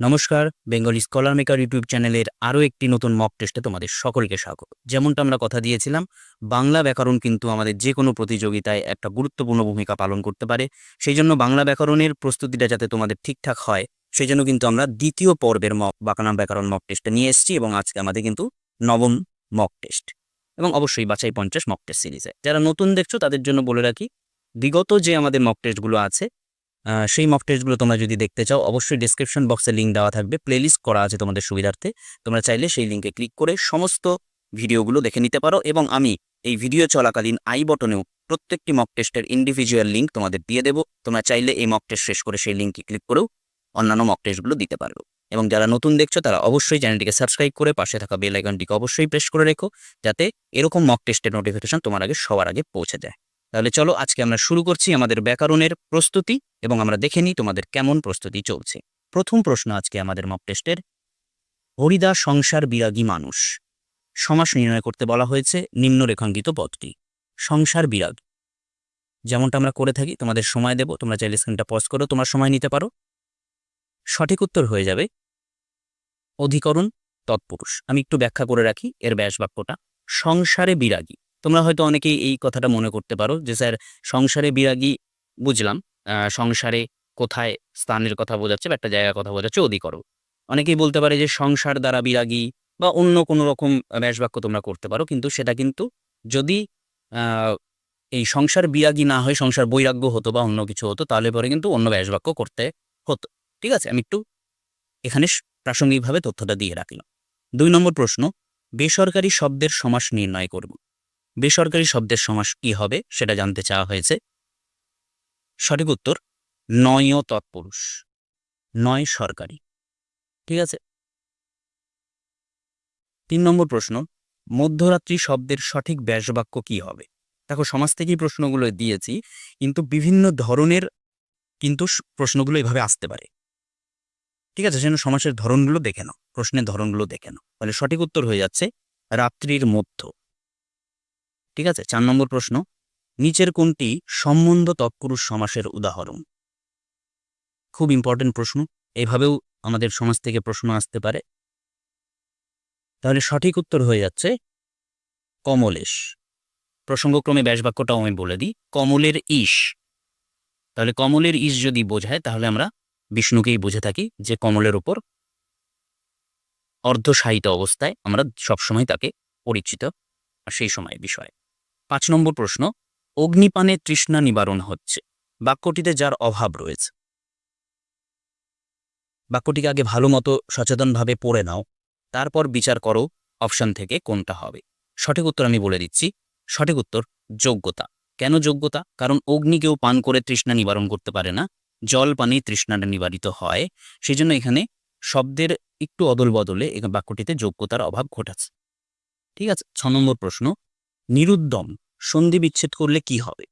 নমস্কার, Bengali scholar maker YouTube চ্যানেলের আরও একটি নতুন মক টেস্টে তোমাদের সকলকে স্বাগত। যেমনটা আমরা কথা দিয়েছিলাম, বাংলা ব্যাকরণ কিন্তু আমাদের যে কোনো প্রতিযোগিতায় একটা গুরুত্বপূর্ণ ভূমিকা পালন করতে পারে। সেই জন্য বাংলা ব্যাকরণের প্রস্তুতিটা যাতে তোমাদের ঠিকঠাক হয়, সেই জন্য কিন্তু আমরা দ্বিতীয় পর্বের মক বাংলা ব্যাকরণ মক টেস্টে নিয়ে এসেছি এবং আজকে আমাদের কিন্তু নবম মক টেস্ট এবং অবশ্যই বাছাই পঞ্চাশ মক টেস্ট সিরিজে যারা নতুন দেখছ, তাদের জন্য বলে রাখি, বিগত যে আমাদের মক টেস্টগুলো আছে সেই মক টেস্টগুলো তোমরা যদি দেখতে চাও, অবশ্যই ডিসক্রিপশন বক্সে লিঙ্ক দেওয়া থাকবে। প্লেলিস্ট করা আছে তোমাদের সুবিধার্থে। তোমরা চাইলে সেই লিঙ্কে ক্লিক করে সমস্ত ভিডিওগুলো দেখে নিতে পারো এবং আমি এই ভিডিও চলাকালীন আই বটনেও প্রত্যেকটি মক টেস্টের ইন্ডিভিজুয়াল লিঙ্ক তোমাদের দিয়ে দেবো। তোমরা চাইলে এই মক টেস্ট শেষ করে সেই লিঙ্কে ক্লিক করেও অন্যান্য মক টেস্টগুলো দিতে পারো। এবং যারা নতুন দেখছ, তারা অবশ্যই চ্যানেলটিকে সাবস্ক্রাইব করে পাশে থাকা বেল আইকনটিকে অবশ্যই প্রেস করে রেখো, যাতে এরকম মক টেস্টের নোটিফিকেশন তোমার আগে সবার আগে পৌঁছে যায়। তাহলে চলো আজকে আমরা শুরু করছি আমাদের ব্যাকরণের প্রস্তুতি এবং আমরা দেখে নিই তোমাদের কেমন প্রস্তুতি চলছে। প্রথম প্রশ্ন আজকে আমাদের মক টেস্টের হরিদা সংসার বিরাগী মানুষ। সমাস নির্ণয় করতে বলা হয়েছে নিম্নরেখাঙ্কিত পদটি। সংসার বিরাগ। যেমনটা আমরা করে থাকি, তোমাদের সময় দেব। তোমরা চাইলে স্ক্রিনটা পজ করো, তোমার সময় নিতে পারো। সঠিক উত্তর হয়ে যাবে, অধিকরণ তৎপুরুষ। আমি একটু ব্যাখ্যা করে রাখি, এর ব্যাস বাক্যটা। সংসারে বিরাগী। তোমরা হয়তো অনেকেই এই কথাটা মনে করতে পারো যে, স্যার, সংসারে বিরাগী বুঝলাম সংসারে কোথায় স্থানের কথা বোঝাচ্ছে বা একটা জায়গার কথা বোঝাচ্ছে অধিকরণ অনেকেই বলতে পারে যে, সংসার দ্বারা বিরাগী বা অন্য কোনো রকম ব্যাসবাক্য তোমরা করতে পারো, কিন্তু সেটা কিন্তু যদি এই সংসার বিরাগী না হয়, সংসার বৈরাগ্য হতো বা অন্য কিছু হতো, তাহলে পরে কিন্তু অন্য ব্যাসবাক্য করতে হতো। ঠিক আছে? আমি একটু এখানে প্রাসঙ্গিকভাবে তথ্যটা দিয়ে রাখলাম। দুই নম্বর প্রশ্ন, বেসরকারি শব্দের সমাস নির্ণয় করব। বেসরকারি শব্দের সমাস কি হবে সেটা জানতে চাওয়া হয়েছে। সঠিক উত্তর নয় তৎপুরুষ, নয় সরকারি। ঠিক আছে? তিন নম্বর প্রশ্ন, মধ্যরাত্রি শব্দের সঠিক ব্যাসবাক্য কি হবে? দেখো, সমাজ থেকেই প্রশ্নগুলো দিয়েছি, কিন্তু বিভিন্ন ধরনের কিন্তু প্রশ্নগুলো এভাবে আসতে পারে। ঠিক আছে, সেজন্য সমাসের ধরনগুলো দেখে নাও, প্রশ্নের ধরনগুলো দেখে নাও। তাহলে সঠিক উত্তর হয়ে যাচ্ছে, রাত্রির মধ্য। ঠিক আছে? চার নম্বর প্রশ্ন, নিচের কোনটি সম্বন্ধ তৎপুরুষ সমাসের উদাহরণ? খুব ইম্পর্টেন্ট প্রশ্ন, এভাবেও আমাদের সমাজ থেকে প্রশ্ন আসতে পারে। তাহলে সঠিক উত্তর হয়ে যাচ্ছে, কমলেশ। প্রসঙ্গক্রমে ব্যাসবাক্যটাও আমি বলে দিই, কমলের ঈশ তাহলে কমলের ঈশ যদি বোঝায়, তাহলে আমরা বিষ্ণুকেই বুঝে থাকি যে কমলের উপর অর্ধসাহিত অবস্থায় আমরা সবসময় তাকে পরিচিত, আর সেই সময় বিষয়। পাঁচ নম্বর প্রশ্ন, অগ্নিপানে তৃষ্ণা নিবারণ হচ্ছে। বাক্যটিতে যার অভাব রয়েছে। বাক্যটিকে আগে ভালো মতো সচেতনভাবে পড়ে নাও, তারপর বিচার করো অপশন থেকে কোনটা হবে। সঠিক উত্তর আমি বলে দিচ্ছি, সঠিক উত্তর যোগ্যতা। কেন যোগ্যতা? কারণ অগ্নি কেউ পান করে তৃষ্ণা নিবারণ করতে পারে না, জল পানি তৃষ্ণাটা নিবারিত হয়। সেই জন্য এখানে শব্দের একটু অদল বদলে বাক্যটিতে যোগ্যতার অভাব ঘটাচ্ছে ঠিক আছে, ছ নম্বর প্রশ্ন নিরুদ্যম, সন্ধি বিচ্ছেদ করলে কি হবে?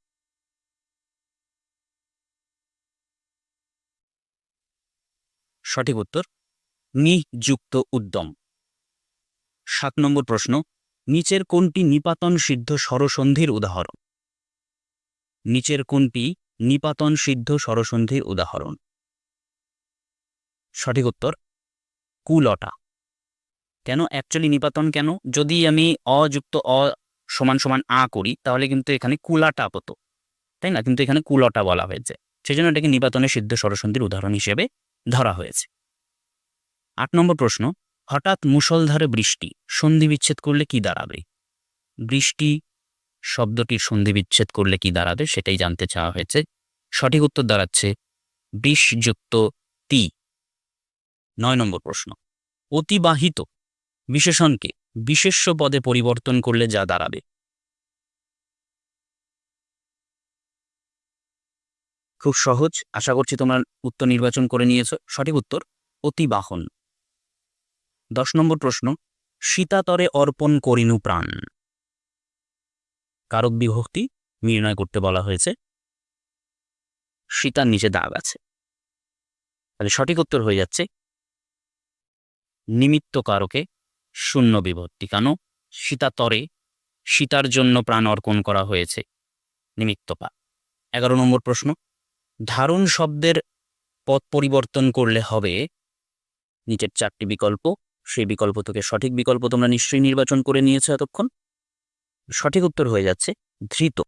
সঠিক উত্তর, নিযুক্ত উদ্যম। সাত নম্বর প্রশ্ন, নিচের কোনটি নিপাতন সিদ্ধ স্বরসন্ধির উদাহরণ? নিচের কোনটি নিপাতন সিদ্ধ স্বরসন্ধির উদাহরণ? সঠিক উত্তর, কুলটা। কেন অ্যাকচুয়ালি নিপাতন কেন? যদি আমি অযুক্ত অ সমান সমান আ করি, তাহলে কিন্তু এখানে কুলাটা হতো তাই না? কিন্তু এখানে কুলটা বলা হয়েছে। সেই জন্য এটাকে নিপাতনের সিদ্ধ স্বরসন্ধির উদাহরণ হিসেবে ধরা হয়েছে। আট নম্বর প্রশ্ন, হঠাৎ মুষলধারে বৃষ্টি সন্ধি বিচ্ছেদ করলে কি দাঁড়াবে? বৃষ্টি শব্দটির সন্ধি বিচ্ছেদ করলে কি দাঁড়াবে? সেটাই জানতে চাওয়া হয়েছে। সঠিক উত্তর দাঁড়াচ্ছে বিষযুক্ত তি নয় নম্বর প্রশ্ন, অতিবাহিত বিশেষণকে বিশেষ্য পদে পরিবর্তন করলে যা দাঁড়াবে। খুব সহজ। আশা করছি তোমরা উত্তর নির্বাচন করে নিয়েছ। সঠিক উত্তর, অতিবাহন। দশ নম্বর প্রশ্ন, সীতাতরে অর্পণ করিনু প্রাণ। কারক বিভক্তি নির্ণয় করতে বলা হয়েছে। সীতার নিচে দাগ আছে। তাহলে সঠিক উত্তর হয়ে যাচ্ছে। নিমিত্ত কারকে শূন্য বিভক্তি। কেন? সীতাতরে সীতার জন্য প্রাণ অর্পণ করা হয়েছে। নিমিত্তপা এগারো নম্বর প্রশ্ন। ধারণ শব্দের পথ পরিবর্তন করলে হবে নিচের চারটি বিকল্প। সেই বিকল্প থেকে সঠিক বিকল্প তোমরা নিশ্চয়ই নির্বাচন করে নিয়েছো এতক্ষণ। সঠিক উত্তর হয়ে যাচ্ছে ধৃত।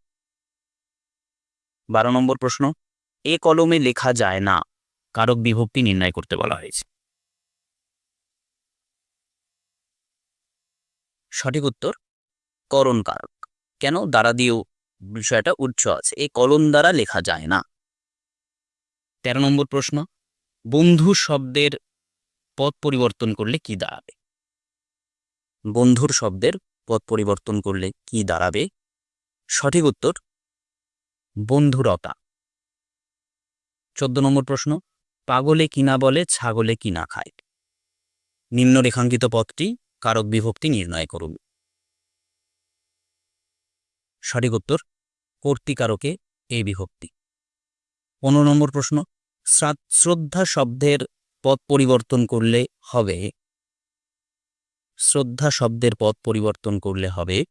বারো নম্বর প্রশ্ন। এ কলমে লেখা যায় না। কারক বিভক্তি নির্ণয় করতে বলা হয়েছে। সঠিক উত্তর, করণ কারক। কেন? দ্বারা দিয়েও বিষয়টা উচ্চ আছে। এই কলম দ্বারা লেখা যায় না। তেরো নম্বর প্রশ্ন, বন্ধু শব্দের পদ পরিবর্তন করলে কি দাঁড়াবে? বন্ধুর শব্দের পদ পরিবর্তন করলে কি দাঁড়াবে? সঠিক উত্তর, বন্ধুরতা। চোদ্দ নম্বর প্রশ্ন, পাগলে কিনা বলে ছাগলে কিনা খায়? নিম্ন রেখাঙ্কিত পদটি কারক বিভক্তি নির্ণয় করুন। সঠিক উত্তর, কর্তিকারকে এই বিভক্তি। পনেরো নম্বর প্রশ্ন শ্রা- শ্রদ্ধা শব্দের পদ পরিবর্তন করলে হবে? শ্রদ্ধা শব্দের পদ পরিবর্তন করলে হবে?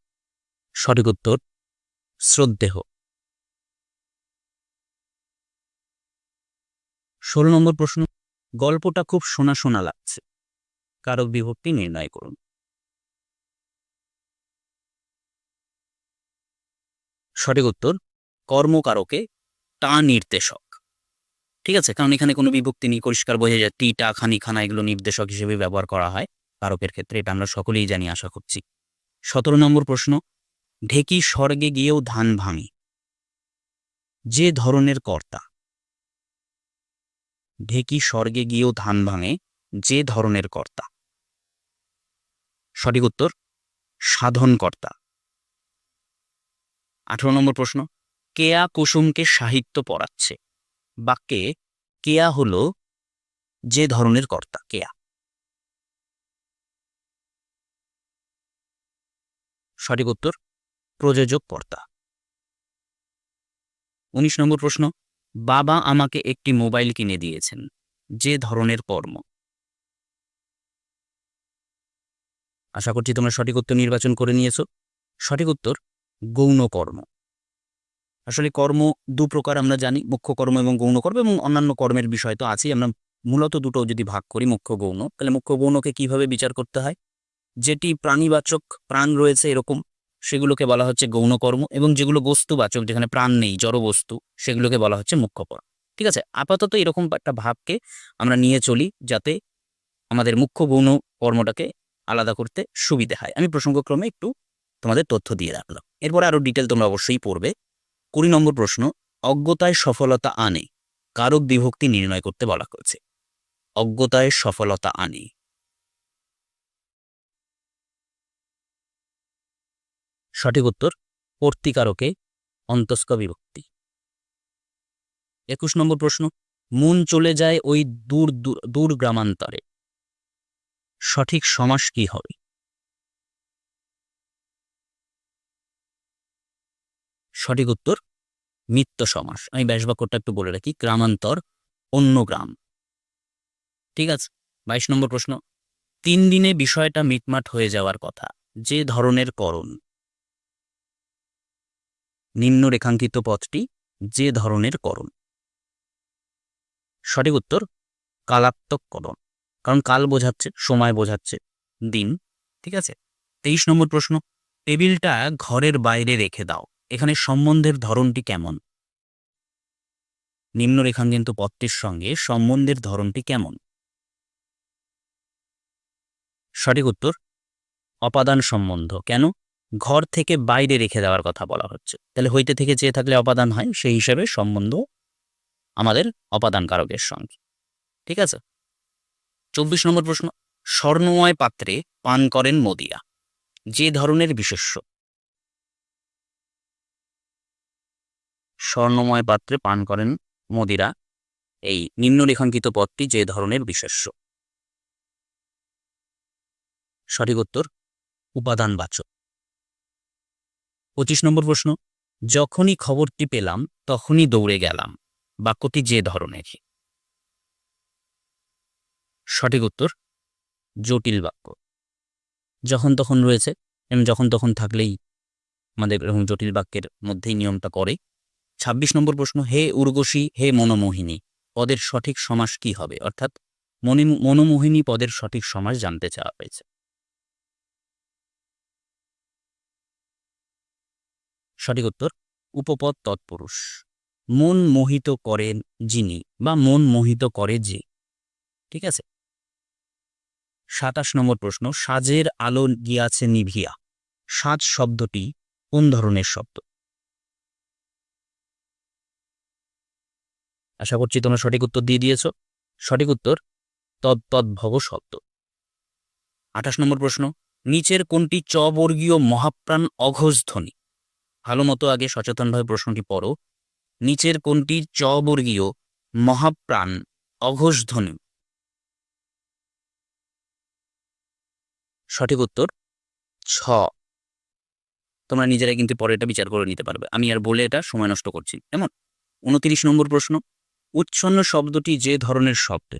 সঠিক উত্তর, শ্রদ্ধেহ। ষোলো নম্বর প্রশ্ন, গল্পটা খুব শোনা শোনা লাগছে। কারক বিভক্তি নির্ণয় করুন। সঠিক উত্তর, কর্মকারকে টা নির্দেশক ঠিক আছে? কারণ এখানে কোনো বিভক্তি নেই, পরিষ্কার বোঝা যায় টি টা খানি খানা এগুলো নির্দেশক হিসেবে ব্যবহার করা হয় কারকের ক্ষেত্রে, এটা আমরা সকলেই জানি, আশা করছি। সতেরো নম্বর প্রশ্ন, ঢেকি স্বর্গে গিয়েও ধান ভাঙে। যে ধরনের কর্তা। ঢেকি স্বর্গে গিয়েও ধান ভাঙে, যে ধরনের কর্তা। সঠিক উত্তর, সাধনকর্তা। আঠারো নম্বর প্রশ্ন। কেয়া কুসুমকে সাহিত্য পড়াচ্ছে। বাক্যে কেয়া হল যে ধরনের কর্তা, কেয়া। সঠিক উত্তর, প্রযোজক কর্তা। উনিশ নম্বর প্রশ্ন। বাবা আমাকে একটি মোবাইল কিনে দিয়েছেন। যে ধরনের কর্ম। আশা করছি তোমরা সঠিক উত্তর নির্বাচন করে নিয়েছো। সঠিক উত্তর, গৌণ কর্ম। আসলে কর্ম দু প্রকার আমরা জানি, মুখ্য কর্ম এবং গৌণ কর্ম এবং অন্যান্য কর্মের বিষয় তো আছেই। আমরা মূলত দুটো যদি ভাগ করি, মুখ্য গৌণ, তাহলে মুখ্য গৌণকে কীভাবে বিচার করতে হয়? যেটি প্রাণীবাচক, প্রাণ রয়েছে এরকম, সেগুলোকে বলা হচ্ছে গৌণ কর্ম এবং যেগুলো বস্তুবাচক, যেখানে প্রাণ নেই, জড় বস্তু, সেগুলোকে বলা হচ্ছে মুখ্য কর্ম। ঠিক আছে? আপাতত এরকম একটা ভাবকে আমরা নিয়ে চলি যাতে আমাদের মুখ্য গৌণ কর্মটাকে আলাদা করতে সুবিধে হয়। আমি প্রসঙ্গক্রমে একটু তোমাদের তথ্য দিয়ে রাখলাম। এরপরে আরও ডিটেল তোমরা অবশ্যই পড়বে। কুড়ি নম্বর প্রশ্ন, অজ্ঞতায় সফলতা আনে, কারক বিভক্তি নির্ণয় করতে বলা হয়েছে। অজ্ঞতায় সফলতা আনে। সঠিক উত্তর কর্তিকারকে অন্তস্ক বিভক্তি। একুশ নম্বর প্রশ্ন, মন চলে যায় ওই দূর দূর- গ্রামান্তরে। সঠিক সমাস কি হবে? সঠিক উত্তর মিত্র সমাস। আমি ব্যাসবাক্যটা একটু বলে রাখি, গ্রামান্তর, অন্য গ্রাম। ঠিক আছে? বাইশ নম্বর প্রশ্ন। তিন দিনে বিষয়টা মিটমাট হয়ে যাওয়ার কথা, যে ধরনের করণ? নিম্ন রেখাঙ্কিত পথটি, যে ধরনের করণ? সঠিক উত্তর, কালাত্মক করণ। কারণ কাল বোঝাচ্ছে, সময় বোঝাচ্ছে, দিন, ঠিক আছে? তেইশ নম্বর প্রশ্ন, টেবিলটা ঘরের বাইরে রেখে দাও, এখানে সম্বন্ধের ধরনটি কেমন? নিম্ন রেখাঙ্কিত পথটির সঙ্গে সম্বন্ধের ধরনটি কেমন? সঠিক উত্তর, অপাদান সম্বন্ধ। কেন? ঘর থেকে বাইরে রেখে দেওয়ার কথা বলা হচ্ছে। তাহলে হইতে থেকে চেয়ে থাকলে অপাদান হয়, সেই হিসাবে সম্বন্ধ আমাদের অপাদান কারকের সঙ্গে। ঠিক আছে? চব্বিশ নম্বর প্রশ্ন, স্বর্ণময় পাত্রে পান করেন মদিরা যে ধরনের বিশেষ্য? স্বর্ণময় পাত্রে পান করেন মদিরা। এই নিম্নরেখাঙ্কিত পদটি যে ধরনের বিশেষ্য? সঠিক উত্তর, উপাদানবাচক। পঁচিশ নম্বর প্রশ্ন, যখনই খবরটি পেলাম, তখনই দৌড়ে গেলাম। বাক্যটি যে ধরনের? সঠিক উত্তর জটিল বাক্য। যখন তখন রয়েছে, এবং যখন তখন থাকলেই আমাদের এরকম জটিল বাক্যের মধ্যেই নিয়মটা করে। ২৬ নম্বর প্রশ্ন, হে উর্গশী, হে মনোমোহিনী, পদের সঠিক সমাস কি হবে? অর্থাৎ মনি, মনোমোহিনী পদের সঠিক সমাস জানতে চাওয়া হয়েছে। সঠিক উত্তর, উপপদ তৎপুরুষ। মন মোহিত করেন যিনি, বা মন মোহিত করে যে। ঠিক আছে? সাতাশ নম্বর প্রশ্ন, সাজের আলো গিয়াছে নিভিয়া। সাজ শব্দটি কোন ধরনের শব্দ? আশা করছি তোমরা সঠিক উত্তর দিয়ে দিয়েছ। সঠিক উত্তর তদ্তদ্ভব শব্দ। আঠাশ নম্বর প্রশ্ন, নিচের কোনটি চবর্গীয় মহাপ্রাণ অঘোষ ধ্বনি ভালো মতো আগে সচেতনভাবে প্রশ্নটি পড়ো। নিচের কোনটি চবর্গীয় মহাপ্রাণ অঘোষ ধ্বনি সঠিক উত্তর, ছ। তোমরা নিজেরাই কিন্তু পরে এটা বিচার করে নিতে পারবে। আমি আর বলে এটা সময় নষ্ট করছি। কেমন? উনত্রিশ নম্বর প্রশ্ন, উচ্ছন্ন শব্দটি যে ধরনের শব্দ?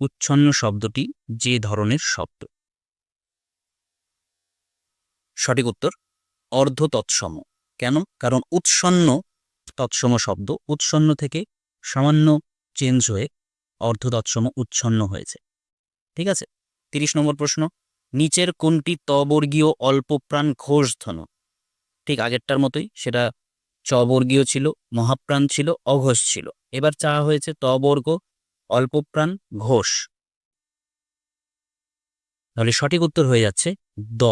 উচ্ছন্ন শব্দটি যে ধরনের শব্দ? সঠিক উত্তর, অর্ধ তৎসম। কেন? কারণ উৎসন্ন তৎসম শব্দ উৎসন্ন থেকে সামান্য চেঞ্জ হয়ে অর্ধ তৎসম উচ্ছন্ন হয়েছে। ঠিক আছে? তিরিশ নম্বর প্রশ্ন, নিচের কোনটি তবর্গীয় অল্পপ্রাণ ঘোষ ধনু ঠিক আগেরটার মতোই সেটা চবর্গীয় ছিল, মহাপ্রাণ ছিল, অঘোষ ছিল। এবার চাওয়া হয়েছে তবর্গ অল্পপ্রাণ ঘোষ। তাহলে সঠিক উত্তর হয়ে যাচ্ছে দ।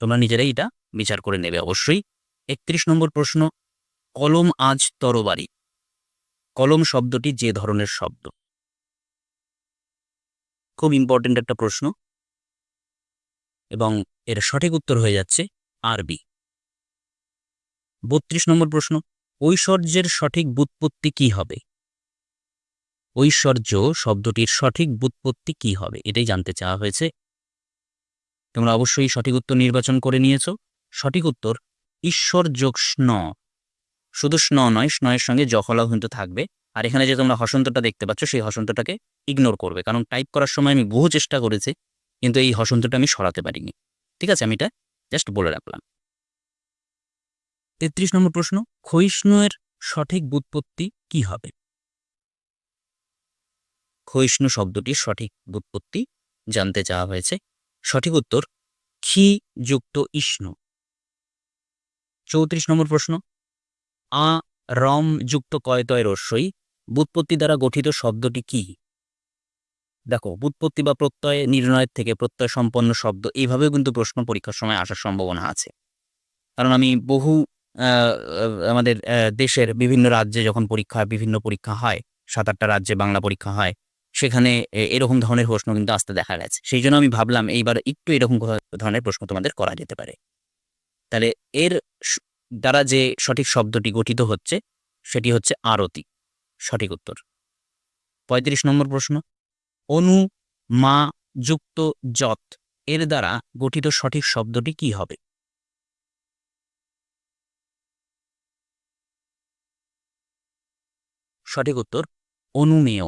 তোমরা নিজেরাই এটা বিচার করে নেবে অবশ্যই। একত্রিশ নম্বর প্রশ্ন, কলম আজ তরবারি। কলম শব্দটি যে ধরনের শব্দ? খুব ইম্পর্টেন্ট একটা প্রশ্ন। এবং এর সঠিক উত্তর হয়ে যাচ্ছে আরবি বত্রিশ নম্বর প্রশ্ন, ঐশ্বর্যের সঠিক বুৎপত্তি কি হবে? ঐশ্বর্য শব্দটির সঠিক বুৎপত্তি কি হবে? এটাই জানতে চাওয়া হয়েছে। তোমরা অবশ্যই সঠিক উত্তর নির্বাচন করে নিয়েছ। সঠিক উত্তর ঈশ্বর যোগ স্ন। শুধু স্ন নয়, স্নয়ের সঙ্গে জখলাও কিন্তু থাকবে। আর এখানে যে তোমরা হসন্তটা দেখতে পাচ্ছ, সেই হসন্তটাকে ইগনোর করবে। কারণ টাইপ করার সময় আমি বহু চেষ্টা করেছি, কিন্তু এই হসন্তটা আমি সরাতে পারিনি। ঠিক আছে? আমি এটা জাস্ট বলে রাখলাম। তেত্রিশ নম্বর প্রশ্ন, ক্ষয়িষ্ণুয়ের সঠিক বুৎপত্তি কি হবে? ক্ষয়িষ্ণু শব্দটির সঠিক বুৎপত্তি জানতে চাওয়া হয়েছে। সঠিক উত্তর, ক্ষি যুক্ত ইষ্ণু। চৌত্রিশ নম্বর প্রশ্ন, আ রম যুক্ত কয়তয় রস্যই বুৎপত্তি দ্বারা গঠিত শব্দটি কি? দেখো, বুৎপত্তি বা প্রত্যয় নির্ণয়ের থেকে প্রত্যয় সম্পন্ন শব্দ এইভাবেও কিন্তু প্রশ্ন পরীক্ষার সময় আসার সম্ভাবনা আছে। কারণ আমি বহু আমাদের দেশের বিভিন্ন রাজ্যে যখন পরীক্ষা, বিভিন্ন পরীক্ষা হয় সাত আটটা রাজ্যে বাংলা পরীক্ষা হয়, সেখানে এরকম ধরনের প্রশ্ন কিন্তু আসতে দেখা গেছে। সেই জন্য আমি ভাবলাম এইবার একটু এরকম ধরনের প্রশ্ন তোমাদের করা যেতে পারে। তাহলে এর দ্বারা যে সঠিক শব্দটি গঠিত হচ্ছে, সেটি হচ্ছে আরতি। সঠিক উত্তর। পঁয়ত্রিশ নম্বর প্রশ্ন। অনু, মা, যুক্ত, যত, এর দ্বারা গঠিত সঠিক শব্দটি কি হবে? সঠিক উত্তর, অনুমেয়।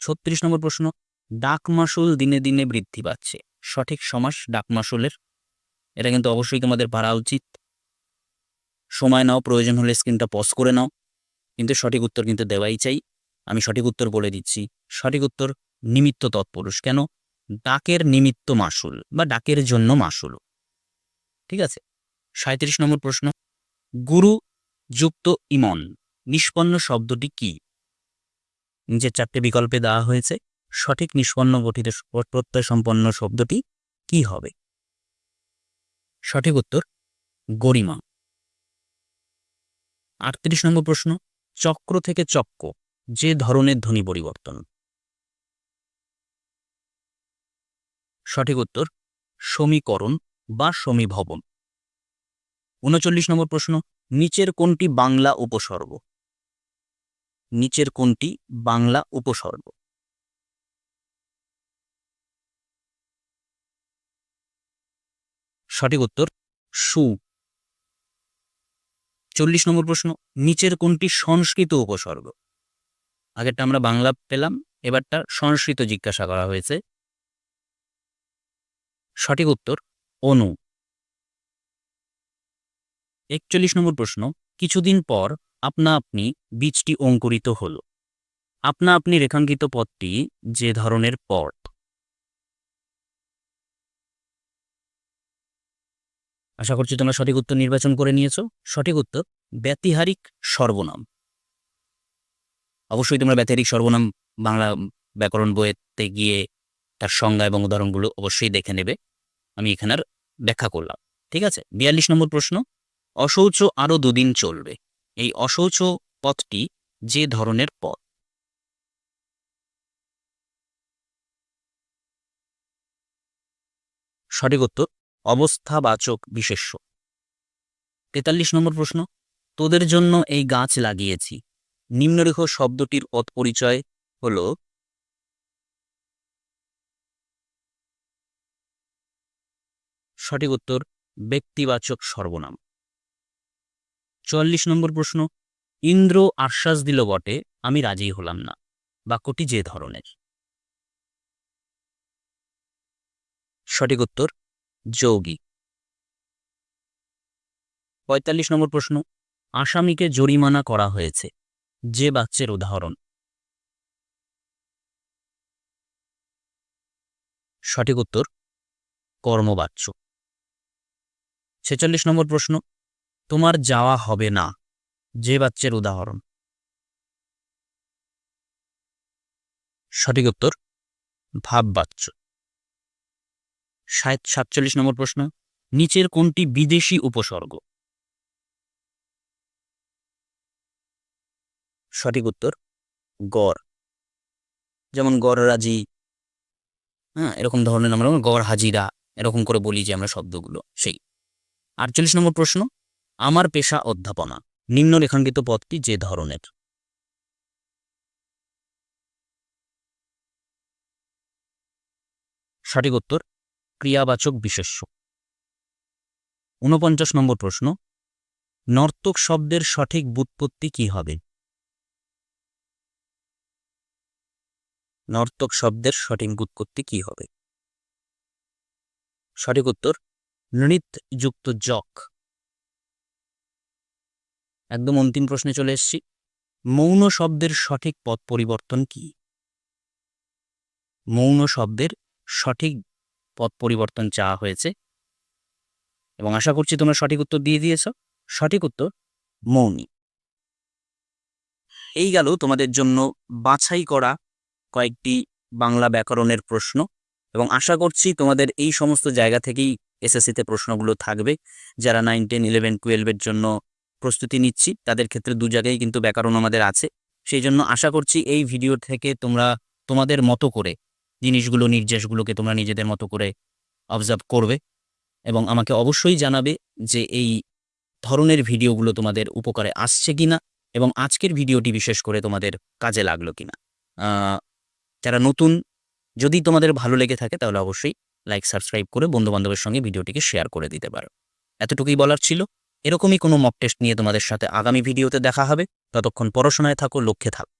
ছত্রিশ নম্বর প্রশ্ন। ডাক মাসুল দিনে দিনে বৃদ্ধি পাচ্ছে। সঠিক সমাস ডাক মাসুলের এটা কিন্তু অবশ্যই তোমাদের পারা উচিত। সময় নাও, প্রয়োজন হলে স্ক্রিনটা পজ করে নাও। কিন্তু সঠিক উত্তর কিন্তু দেওয়াই চাই। আমি সঠিক উত্তর বলে দিচ্ছি, সঠিক উত্তর নিমিত্ত তৎপুরুষ। কেন? ডাকের নিমিত্ত মাসুল বা ডাকের জন্য মাসুল। ঠিক আছে? সাঁত্রিশ নম্বর প্রশ্ন। গুরু যুক্ত ইমন, নিষ্পন্ন শব্দটি কি? নিচের চারটে বিকল্পে দেওয়া হয়েছে। সঠিক নিষ্পন্ন গঠিত প্রত্যয় সম্পন্ন শব্দটি কি হবে? সঠিক উত্তর গরিমা। আটত্রিশ নম্বর প্রশ্ন, চক্র থেকে চক্র যে ধরনের ধ্বনি পরিবর্তন? সঠিক উত্তর, সমীকরণ বা সমীভবন। উনচল্লিশ নম্বর প্রশ্ন, নিচের কোনটি বাংলা উপসর্গ? নিচের কোনটি বাংলা উপসর্গ? সঠিক উত্তর, সু। চল্লিশ নম্বর প্রশ্ন, নিচের কোনটি সংস্কৃত উপসর্গ? আগেরটা আমরা বাংলা পেলাম, এবারটা সংস্কৃত জিজ্ঞাসা করা হয়েছে। সঠিক উত্তর, অনু। একচল্লিশ নম্বর প্রশ্ন, কিছুদিন পর আপনা আপনি বীজটি অঙ্কুরিত হল। আপনা আপনি রেখাঙ্কিত পথটি যে ধরনের পথ আশা করছি তোমরা সঠিক উত্তর নির্বাচন করে নিয়েছো। সঠিক উত্তর, ব্যতিহারিক সর্বনাম। অবশ্যই তোমরা ব্যতিহারিক সর্বনাম বাংলা ব্যাকরণ বইয়েতে গিয়ে তার সংজ্ঞা এবং উদাহরণগুলো অবশ্যই দেখে নেবে। আমি এখানে আর ব্যাখ্যা করলাম, ঠিক আছে? বিয়াল্লিশ নম্বর প্রশ্ন অশৌচ আরও দুদিন চলবে। এই অশৌচ পথটি যে ধরনের পথ? সঠিক উত্তর অবস্থাবাচক বিশেষ্য। তেতাল্লিশ নম্বর প্রশ্ন, তোদের জন্য এই গাছ লাগিয়েছি। নিম্নরেখ শব্দটির পথ পরিচয় হল, সঠিক উত্তর, ব্যক্তিবাচক সর্বনাম। চুয়াল্লিশ নম্বর প্রশ্ন, ইন্দ্র আশ্বাস দিল বটে, আমি রাজি হলাম না। বাক্যটি যে ধরনের। সঠিক উত্তর যৌগিক। পঁয়তাল্লিশ নম্বর প্রশ্ন, আসামিকে জরিমানা করা হয়েছে। যে বাচ্চের উদাহরণ। সঠিক উত্তর, কর্মবাচ্য। ছেচল্লিশ নম্বর প্রশ্ন, তোমার যাওয়া হবে না। যে বাচ্চের উদাহরণ। সঠিক উত্তর, ভাববাচ্য। সাতচল্লিশ নম্বর প্রশ্ন, নিচের কোনটি বিদেশি উপসর্গ? সঠিক উত্তর, গড়। যেমন গড়রাজি হ্যাঁ এরকম ধরনের আমরা গড় হাজিরা, এরকম করে বলি যে আমরা শব্দগুলো, সেই। আটচল্লিশ নম্বর প্রশ্ন, আমার পেশা অধ্যাপনা নিম্ন রেখাঙ্কিত পদটি যে ধরনের? সঠিক উত্তর ক্রিয়াবাচক বিশেষ্য। ঊনপঞ্চাশ নম্বর প্রশ্ন, নর্তক শব্দের সঠিক বুৎপত্তি কি হবে? নর্তক শব্দের সঠিক বুৎপত্তি কি হবে? সঠিক উত্তর নৃত্যযুক্ত জক একদম অন্তিম প্রশ্নে চলে এসেছি, মৌন শব্দের সঠিক পথ পরিবর্তন কি? মৌন শব্দের সঠিক পথ পরিবর্তন চাওয়া হয়েছে। এবং আশা করছি তোমরা সঠিক উত্তর দিয়ে দিয়েছ। সঠিক উত্তর মৌনী। এই গেল তোমাদের জন্য বাছাই করা কয়েকটি বাংলা ব্যাকরণের প্রশ্ন। এবং আশা করছি তোমাদের এই সমস্ত জায়গা থেকেই এসএসসিতে প্রশ্নগুলো থাকবে। যারা নাইন টেন ইলেভেন টুয়েলভের জন্য প্রস্তুতি নিচ্ছি, তাদের ক্ষেত্রে দু জায়গায় কিন্তু ব্যাকরণ আমাদের আছে। সেই জন্য আশা করছি এই ভিডিও থেকে তোমরা তোমাদের মতো করে জিনিসগুলো নির্দেশগুলোকে তোমরা নিজেদের মতো করে অবজার্ভ করবে এবং আমাকে অবশ্যই জানাবে যে এই ধরনের ভিডিওগুলো তোমাদের উপকারে আসছে কিনা এবং আজকের ভিডিওটি বিশেষ করে তোমাদের কাজে লাগল কিনা। আহ, যারা নতুন যদি তোমাদের ভালো লেগে থাকে তাহলে অবশ্যই লাইক সাবস্ক্রাইব করে বন্ধুবান্ধবের সঙ্গে ভিডিওটিকে শেয়ার করে দিতে পারো। এতটুকুই বলার ছিল। এরকমই কোনো মক টেস্ট নিয়ে তোমাদের সাথে আগামী ভিডিওতে দেখা হবে। ততক্ষণ পড়াশোনায় থাকো লক্ষ্যে থাকো।